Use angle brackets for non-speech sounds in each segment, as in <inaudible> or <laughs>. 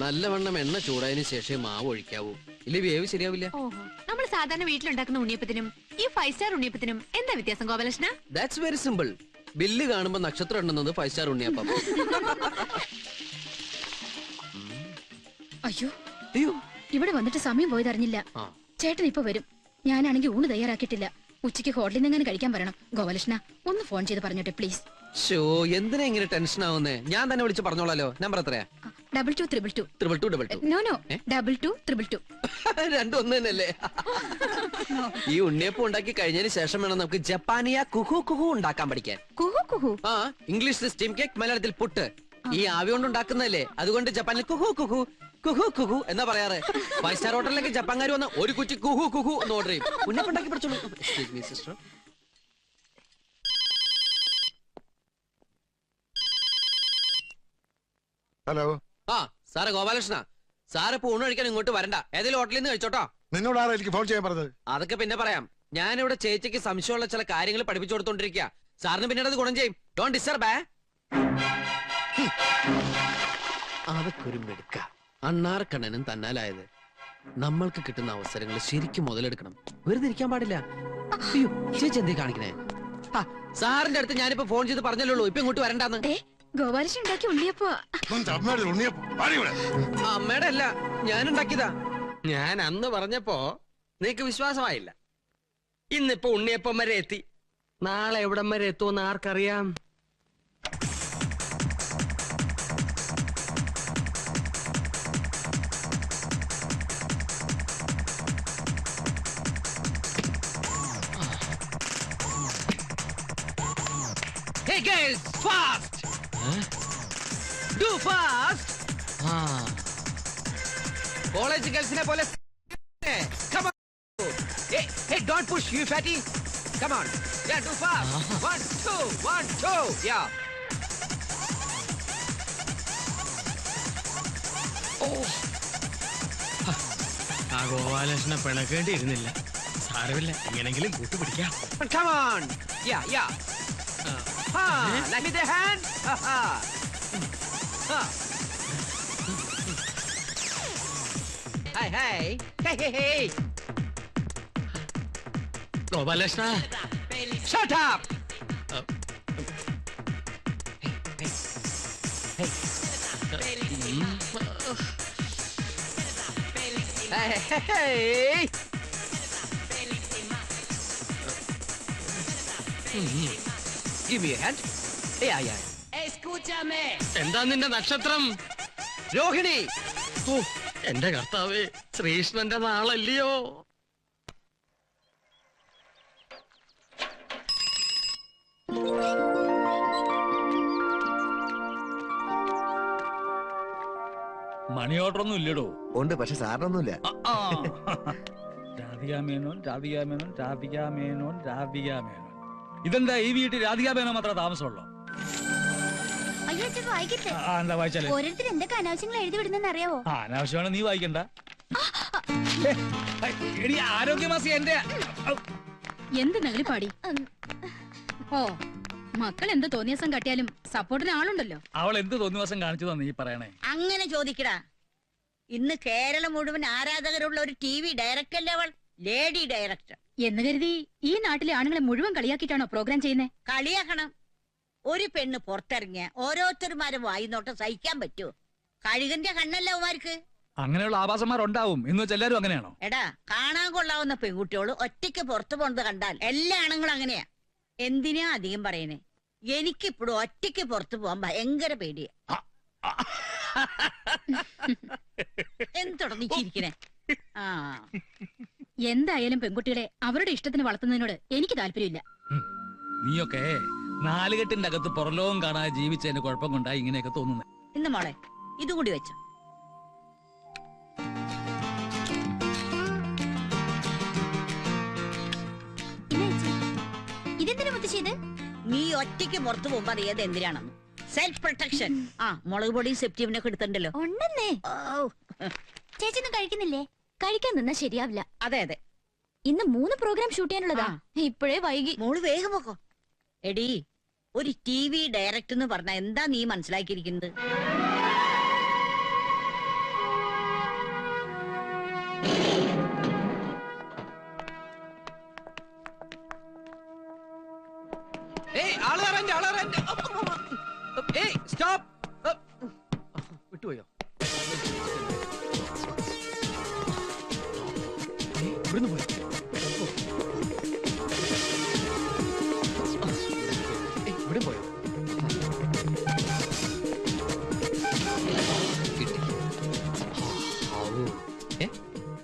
നല്ലവണ്ണം എണ്ണ ചൂടായതിനു ശേഷം മാവ് ഒഴിക്കാവൂ. ഇല്ല വേവ് ശരിയാവില്ല? നമ്മൾ സാധാരണ വീട്ടിലുണ്ടാക്കുന്ന ഉണ്ണിയപ്പത്തിനും ഈ ഫൈവ് സ്റ്റാർ ഉണ്ണിയപ്പത്തിനും എന്താ വ്യത്യാസം Gopalakrishna? That's very simple bill കാണുമ്പോ നക്ഷത്രം എണ്ണുന്നത് ഫൈവ് സ്റ്റാർ ഉണ്ണിയപ്പം. അയ്യോ. അയ്യോ. ഇവിടെ വന്നിട്ട് സമയം പോയതറിഞ്ഞില്ല ചേട്ടൻ ഇപ്പൊ വരും. ഞാനാണെങ്കിൽ ഊണ് തയ്യാറാക്കിയിട്ടില്ല. ഉച്ചയ്ക്ക് ഹോട്ടലിൽ നിന്ന് എങ്ങനെ കഴിക്കാൻ പറയണം? ഗോപാലകൃഷ്ണ ഒന്ന് ഫോൺ ചെയ്ത് പറഞ്ഞോട്ടെ പ്ലീസ് ഷോ എന്തിനാ ഇങ്ങനെ ടെൻഷൻ ആവുന്നേ? ഞാൻ തന്നെ വിളിച്ച് പറഞ്ഞോളാലോ. നമ്പർ എത്രയാ? Double two triple two triple two double two no no double two triple two രണ്ടും ഒന്ന് തന്നെയല്ലേ <laughs> ഈ ഉണ്ണിയപ്പം ഉണ്ടാക്കി കഴിഞ്ഞതിന് ശേഷം വേണം നമുക്ക് ജപ്പാനിയ കുഹു കുഹു ഉണ്ടാക്കാൻ പഠിക്കാൻ. കുഹു കുഹു? ആ ഇംഗ്ലീഷിൽ സ്റ്റീം കേക്ക് മലയാളത്തിൽ പുട്ട്. ഈ ആവി കൊണ്ട് ഉണ്ടാക്കുന്നല്ലേ അതുകൊണ്ട് ജപ്പാനിൽ കുഹു കുഹു കുഹു കുഹു എന്നാ പറയാറ്? ഫൈവ് സ്റ്റാർ ഹോട്ടലിലേക്ക് ജപ്പാൻകാർ വന്ന ഒരു കുറ്റി കുഹു കുഹു എന്ന് ഓർഡർ ചെയ്യും. ഉണ്ണിയപ്പം ഉണ്ടാക്കി പഠിച്ചോളൂ സിസ്റ്റർ ഹലോ ആ സാറ് ഗോപാലകൃഷ്ണ സാറ് പൂണ് ഊണ് കഴിക്കാൻ ഇങ്ങോട്ട് വരണ്ട. ഏതെങ്കിലും ഹോട്ടലിൽ നിന്ന് കഴിച്ചോട്ടോ? നിന്നോട് എനിക്ക് ഫോൺ ചെയ്യാൻ പറഞ്ഞത്? അതൊക്കെ പിന്നെ പറയാം. ഞാനിവിടെ ചേച്ചിക്ക് സംശയമുള്ള ചില കാര്യങ്ങൾ പഠിപ്പിച്ചു കൊടുത്തോണ്ടിരിക്കുക സാറിന് പിന്നീട് അത് ഗുണം ചെയ്യും. ഡോൺ ഡിസ്റ്റർബ് അതൊക്കെ മെടുക്ക. അണ്ണാർക്കണ്ണനും തന്നാലായത്. നമ്മൾക്ക് കിട്ടുന്ന അവസരങ്ങൾ ശരിക്കും മുതലെടുക്കണം. വെറുതെ ഇരിക്കാൻ പാടില്ല. അയ്യോ ചേച്ചി എന്തേ കാണിക്കണേ? ആ, സാറിന്റെ അടുത്ത് ഞാനിപ്പോ ഫോൺ ചെയ്ത് പറഞ്ഞല്ലോ ഇപ്പൊ ഇങ്ങോട്ട് വരണ്ടാന്ന്. ഏ ഗോപാലകൃഷ്ണൻ ഉണ്ടാക്കി ഉണ്ണിയപ്പോ. അമ്മയുടെ അല്ല ഞാൻ ഉണ്ടാക്കിയതാ ഞാൻ അന്ന് പറഞ്ഞപ്പോ നിനക്ക് വിശ്വാസമായില്ല. ഇന്നിപ്പോ ഉണ്ണിയപ്പം വരെ എത്തി. നാളെ എവിടം വരെ എത്തുമെന്ന് ആർക്കറിയാം? Hey guys, fast! കോളേജ് ഗേൾസിനെ പോലെ don't push, you fatty. Come on. Yeah, do fast. One, two, one, two. Yeah. ആ ഗോപാലകൃഷ്ണ പിണക്കേണ്ടിയിരുന്നില്ല സാരമില്ല എങ്ങനെങ്കിലും കൂട്ടുപിടിക്കാം Ha! Let me the hand! Ha ha! ha. Hey, hey! Hey, hey, hey! Oh, Gobalashna! Uh, Shut up! Uh, hey, hey, hey. Hey, hey, hey! -hmm. Give me a hand. Yeah, yeah. എന്താ നിന്റെ നക്ഷത്രം? രോഹിണി. ഓ എന്റെ കർത്താവേ ശ്രീകൃഷ്ണന്റെ നാളല്ലയോ? Money order ഒന്നും ഇല്ലടോ. ഉണ്ട് പക്ഷെ സാറിനൊന്നുമില്ല <laughs> രാധികാമേനോൻ രാധികാമേനോൻ രാധിക മേനോൻ ഇതെന്താ ഈ വീട്ടിൽ രാധികാബേന മാത്രമേ മാത്രം താമസമുള്ളൂ? അയ്യോ അച്ഛൻ വായിക്കട്ടെ? ആ എന്താ വായിച്ചാലേ? ഓരോരുത്തർ എന്തൊക്കെ അനാവശ്യങ്ങൾ എഴുതി വിടുന്നെന്ന് അറിയാവോ? ആ അനാവശ്യമാണ് നീ വായിക്കണ്ട. ഏ, എടി ആരോഗ്യമാസി എന്റെ എന്ത് ഓ മക്കൾ എന്ത് തോന്നിയസം കാട്ടിയാലും സപ്പോർട്ടിന് ആളുണ്ടല്ലോ. അവൾ എന്ത് തോന്നിവാസം കാണിച്ചതാ നീ പറയണേ? അങ്ങനെ ചോദിക്കടാ. ഇന്ന് കേരളം മുഴുവൻ ആരാധകരുള്ള ഒരു ടി വി ഡയറക്ടർ അല്ലേ അവൾ? Lady director. എന്ന് കരുതി ഈ നാട്ടിലെ ആണുങ്ങളെ മുഴുവൻ കളിയാക്കിയിട്ടാണോ പ്രോഗ്രാം ചെയ്യുന്നത് കളിയാക്കണം. ഒരു പെണ്ണ് പുറത്തിറങ്ങിയ ഓരോരുത്തരുമാരെ വായിന്നോട്ടം സഹിക്കാൻ പറ്റുമോ കഴുകന്റെ കണ്ണല്ല അവന്മാർക്ക്. അങ്ങനെയുള്ള ആഭാസന്മാരുണ്ടാവും. എന്ന് വെച്ചാൽ എല്ലാരും അങ്ങനെയാണോ? എടാ കാണാൻ കൊള്ളാവുന്ന പെൺകുട്ടിയോൾ ഒറ്റയ്ക്ക് പുറത്തു പോണത് കണ്ടാൽ എല്ലാ ആണുങ്ങളും അങ്ങനെയാ. എന്തിനാ അധികം പറയണേ? എനിക്കിപ്പോഴും ഒറ്റയ്ക്ക് പുറത്തു പോവാൻ ഭയങ്കര പേടിയാ. എന്ത് ചിരിക്കണേ? ആ. എന്തായാലും പെൺകുട്ടികളെ അവരുടെ ഇഷ്ടത്തിന് വളർത്തുന്നതിനോട് എനിക്ക് താല്പര്യമില്ല. നീയൊക്കെ നാലുകെട്ടിന്റെ അകത്ത് പുറലോകം കാണാതെ ജീവിച്ചതിന്റെ കുഴപ്പം കൊണ്ടാ ഇങ്ങനെയൊക്കെ തോന്നുന്നത് ഇന്ന് മോളെ ഇതുകൂടി വെച്ചോ. ഇതെന്തിനാ മുത്തശ്ശി നീ ഒറ്റയ്ക്ക് പുറത്തു പോകുമ്പോ അറിയാതെ എന്തിനാണെന്ന്? സെൽഫ് പ്രൊട്ടക്ഷൻ ആ മുളക് പൊടിയും സെപ്റ്റീവിനൊക്കെ എടുത്തിട്ടുണ്ടല്ലോ. ഉണ്ടെന്നേ. ഓ, ചേച്ചി ഒന്നും കഴിക്കുന്നില്ലേ? കഴിക്കാൻ നിന്നാ ശരിയാവില്ല. അതെ അതെ. ഇന്ന് മൂന്ന് പ്രോഗ്രാം ഷൂട്ട് ചെയ്യാനുള്ളതാ. ഇപ്പോഴേ വൈകി. മോൾ വേഗം പോക്കോ. എടി ഒരു ടി വി ഡയറക്ടർ എന്ന് പറഞ്ഞാ എന്താ നീ മനസ്സിലാക്കിയിരിക്കുന്നത്?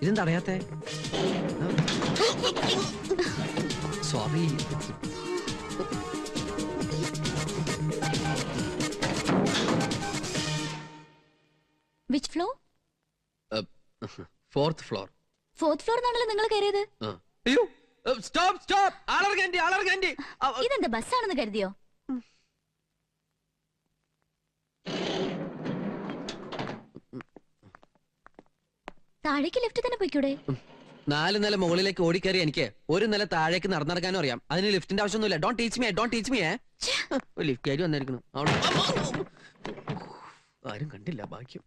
ഇതെന്താ അറിയാത്തെ sorry which floor fourth floor fourth floor എന്നാണല്ലോ നിങ്ങൾ കയറിയത്. അയ്യോ സ്റ്റോപ്പ് സ്റ്റോപ്പ് ഇതെന്താ ബസ്സാണെന്ന് കരുതിയോ? താഴേക്ക് ലിഫ്റ്റ് തന്നെ പോയിക്കൂടെ? നാല് നില മുകളിലേക്ക് ഓടിക്കയറി എനിക്ക് ഒരു നില താഴേക്ക് നടന്നിറങ്ങാനും അറിയാം. അതിന് ലിഫ്റ്റിന്റെ ആവശ്യമൊന്നുമില്ല. Don't teach me don't teach me lift കയറി വന്നിരിക്കുന്നു. ആരും കണ്ടില്ല ബാക്കി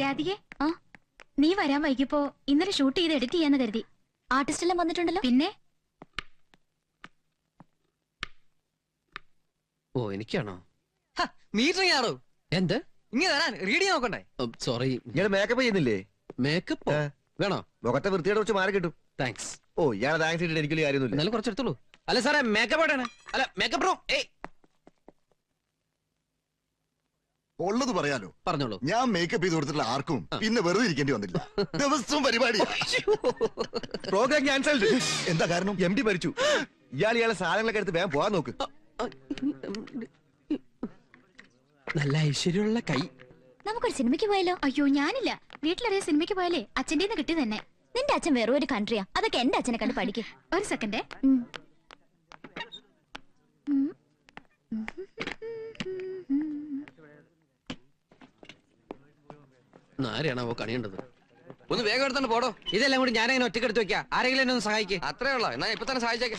രാധികെ ആ? നീ വരാൻ വൈകിപ്പോ ഇന്നലെ ഷൂട്ട് ചെയ്ത് എഡിറ്റ് ചെയ്യാന്ന് കരുതി. ആർട്ടിസ്റ്റ് എല്ലാം വന്നിട്ടുണ്ടല്ലോ. പിന്നെ? ഓ എനിക്കാണോ? മീറ്ററിംഗ് ആണോ എന്ത്? തരാൻ റീഡി നോക്കണ്ടേ? സോറി നിങ്ങൾ മേക്കപ്പ് ചെയ്യുന്നില്ലേ? മേക്കപ്പ് വേണോ? മുഖത്തെ വൃത്തിയുടെ കുറച്ച് മാറി കിട്ടും. താങ്ക്സ് ഓ ഇയാളെ താങ്ക്സ് ഇട്ടിട്ട് കാര്യമൊന്നുമില്ല. എന്നാലും അല്ല സാറേ മേക്കപ്പ് എവിടെയാണ്? അല്ല മേക്കപ്പ് റൂം ഏയ്. ഉള്ളത് പറയാലോ. പറഞ്ഞോളൂ. ഞാൻ മേക്കപ്പ് ചെയ്ത് കൊടുത്തിട്ടുള്ള ആർക്കും പിന്നെ വെറുതെ ഇരിക്കേണ്ടി വന്നില്ല. <laughs> ദിവസവും പരിപാടി. പ്രോഗ്രാം ക്യാൻസൽഡ് എന്താ കാരണം? എം ഡി ഭരിച്ചു ഇയാൾ ഇയാളെ സാധനങ്ങളൊക്കെ എടുത്ത് വേഗം പോവാൻ നോക്ക്. നല്ല ഐശ്വര്യമുള്ള കൈ. നമുക്കൊരു സിനിമയ്ക്ക് പോയാലോ? അയ്യോ ഞാനില്ല. വീട്ടിലറിയ സിനിമയ്ക്ക് പോയാലേ അച്ഛന്റെ കിട്ടി തന്നെ. നിന്റെ അച്ഛൻ വേറെ ഒരു കൺട്രിയാ അതൊക്കെ എന്റെ അച്ഛനെ കണ്ട് പഠിക്കും. ഒരു സെക്കൻഡ് ആരെയാണാവോ കണിയേണ്ടത്? ഒന്ന് വേഗം എടുത്തോണ്ട് പോടോ. ഇതെല്ലാം കൂടി ഞാനങ്ങനെ ഒറ്റക്കെടുത്ത് എടുത്ത് വെക്കാം? ആരെങ്കിലും എന്നെ ഒന്ന് സഹായിക്കും. അത്രേ ഉള്ളോ? എന്നാ ഇപ്പൊ തന്നെ സഹായിച്ചേക്കെ.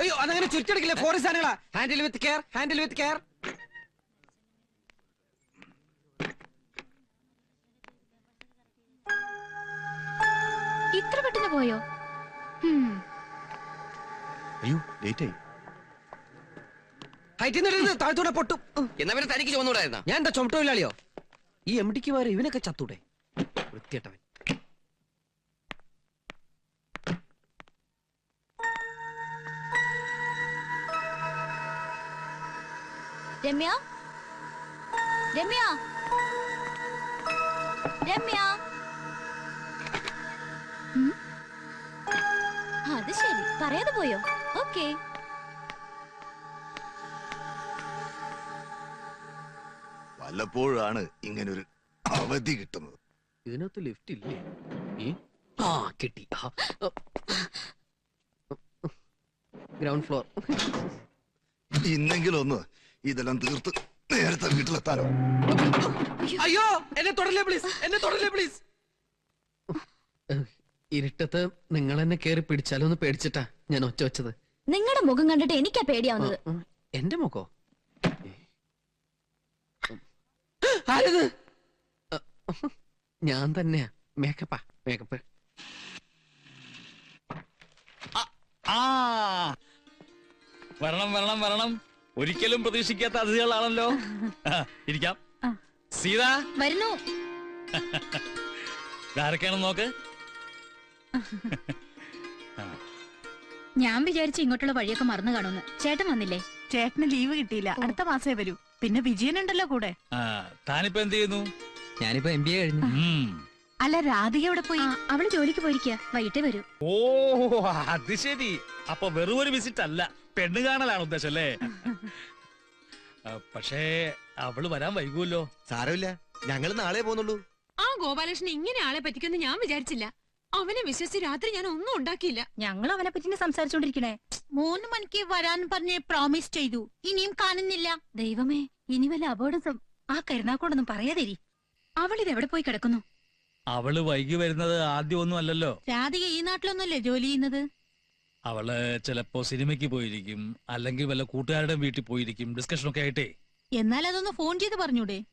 അയ്യോ അതങ്ങനെ ചുറ്റെടുക്കില്ല? ഫോറിസ്റ്റ് സാധനങ്ങളാ. Handle with care handle with care ഇത്ര പെട്ടെന്ന് പോയോ? അയ്യോ ലേറ്റ് ആയി ഹൈറ്റിൽ നിന്ന് താഴ്ത്തൂടെ പൊട്ടും. എന്നാ പിന്നെ തനിക്ക് ചുമന്നൂടായിരുന്ന ഞാൻ എന്താ ഈ എം ഡിക്ക് വരെ ഇവനൊക്കെ ചത്തൂടെ? വൃത്തിയട്ടവൻ രമ്യ? രമ്യ? രമ്യ? അത് ശരി. പറയാതെ പോയോ? ഓക്കേ. വല്ലപ്പോഴാണ് ഇങ്ങനെ ഒരു അവധി കിട്ടുന്നത്. ഇതിനകത്ത് ലിഫ്റ്റ് ഇല്ലേ? ആ കിട്ടി. ഗ്രൗണ്ട് ഫ്ലോർ ഇന്നെങ്കിലും ഒന്ന് ഇതെല്ലാം തീർത്ത് നേരത്തെ വീട്ടിലെത്താനോ അയ്യോ എന്നെ തൊടല്ലേ പ്ലീസ് എന്നെ തൊടല്ലേ പ്ലീസ് ഇരുട്ടത്ത് നിങ്ങൾ എന്നെ കേറി പിടിച്ചാലോ എന്ന് പേടിച്ചിട്ടാ ഞാൻ ഒച്ച വെച്ചത്. നിങ്ങളുടെ മുഖം കണ്ടിട്ട് എനിക്കാ പേടിയാവുന്നത്. എന്റെ മുഖോ? ആരത്? ഞാൻ തന്നെയാ. മേക്കപ്പാ മേക്കപ്പ്. ആ വരണം വരണം വരണം. ഒരിക്കലും പ്രതീക്ഷിക്കാത്ത അതിഥികളാണല്ലോ. ഇരിക്കാം. ആ. സീത. വരുന്നു. ആരൊക്കെയാണെന്ന് നോക്ക്. <laughs> ഞാൻ വിചാരിച്ചു ഇങ്ങോട്ടുള്ള വഴിയൊക്കെ മറന്നു കാണുമെന്ന്. ചേട്ടൻ വന്നില്ലേ? ചേട്ടന് ലീവ് കിട്ടിയില്ല. അടുത്ത മാസേ വരൂ. പിന്നെ വിജയൻ ഉണ്ടല്ലോ കൂടെ താനിപ്പോ എന്ത് ചെയ്യുന്നു? ഞാനിപ്പോ എം ബി എ കഴിഞ്ഞു. അല്ല രാധിക എവിടെ പോയി? അവൾ ജോലിക്ക് പോയിരിക്കുക വൈകിട്ടേ വരൂ. ഓ അത് ശരി. അപ്പൊ വെറും ഒരു വിസിറ്റ് അല്ല. പെണ്ണ് കാണലാണ് ഉദ്ദേശം അല്ലേ? പക്ഷേ അവൾ വരാൻ വൈകുമല്ലോ സാരമില്ല. ഞങ്ങൾ നാളെ പോന്നുള്ളൂ ആ ഗോപാലകൃഷ്ണൻ ഇങ്ങനെ ആളെ പറ്റിക്കൊന്നും ഞാൻ വിചാരിച്ചില്ല. അവനെ വിശ്വസിച്ച് രാത്രി ഞാൻ ഒന്നും ഉണ്ടാക്കിയില്ല. ഞങ്ങൾ അവനെ പറ്റി സംസാരിച്ചോണ്ടിരിക്കണേ. മൂന്ന് മണിക്ക് വരാൻ പറഞ്ഞ് പ്രോമിസ് ചെയ്തു. ഇനിയും കാണുന്നില്ല. ദൈവമേ ഇനി വല്ല അപകടം ആ കരുനാക്കോടൊന്നും പറയാതിരി. അവൾ ഇത് എവിടെ പോയി കിടക്കുന്നു? അവൾ വൈകി വരുന്നത് ആദ്യം ഒന്നും അല്ലല്ലോ. രാധിക ഈ നാട്ടിലൊന്നുമല്ലേ ജോലി ചെയ്യുന്നത്? അവൾ ചിലപ്പോ സിനിമയ്ക്ക് പോയിരിക്കും അല്ലെങ്കിൽ വല്ല കൂട്ടുകാരുടെ വീട്ടിൽ പോയിരിക്കും. ഡിസ്കഷൻ ഒക്കെ ആയിട്ടേ. എന്നാൽ അതൊന്ന് ഫോൺ ചെയ്ത് പറഞ്ഞൂടെ.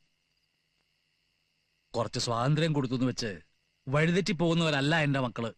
കുറച്ച് സ്വാതന്ത്ര്യം കൊടുത്തു വെച്ച് വഴിതെറ്റി പോകുന്നവരല്ല എന്റെ മക്കൾ.